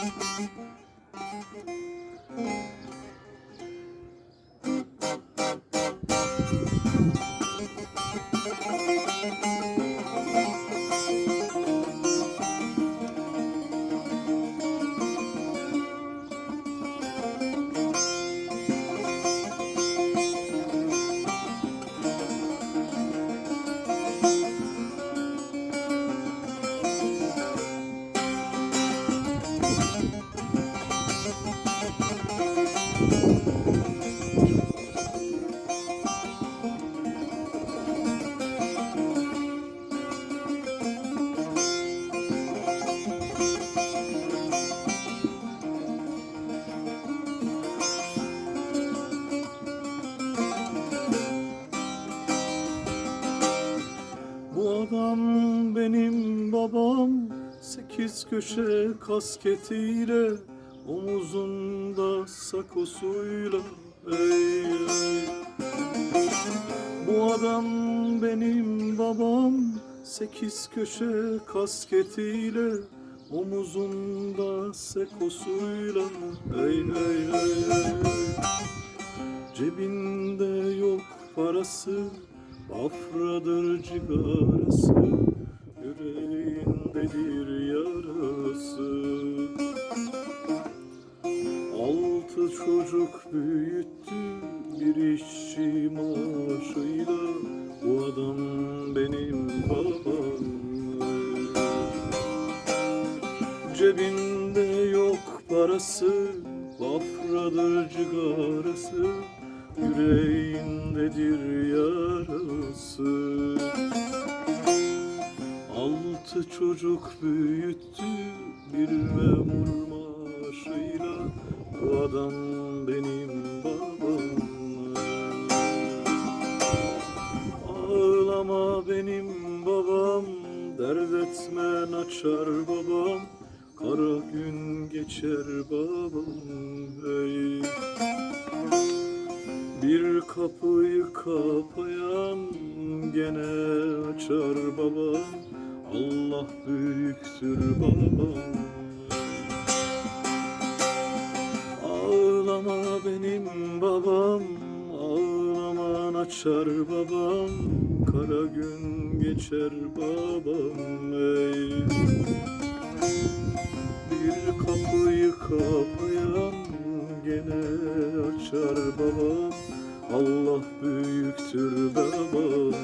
Bu adam benim babam Sekiz köşe kasketiyle Omuzunda sakosuyla ey, ey. Bu adam benim babam Sekiz köşe kasketiyle Omuzunda sekosuyla ey, ey, ey. Cebinde yok parası Afradır cigarası Yüreğindedir yarası. Altı çocuk büyüttü Bir işçi maaşıyla Bu adam benim babam. Cebinde yok parası Bafradır cigarası Yüreğindedir yarası. Altı çocuk büyüttü Bir memur maaşıyla. Bu adam benim babam Ağlama benim babam Dert etme açar babam. Kara gün geçer babam kapıyı kapayan gene açar babam Allah büyüktür babam Ağlama benim babam Ağlaman açar babam. Kara gün geçer babam ey. Bir kapıyı kapayan gene açar babam Allah büyüktür babam.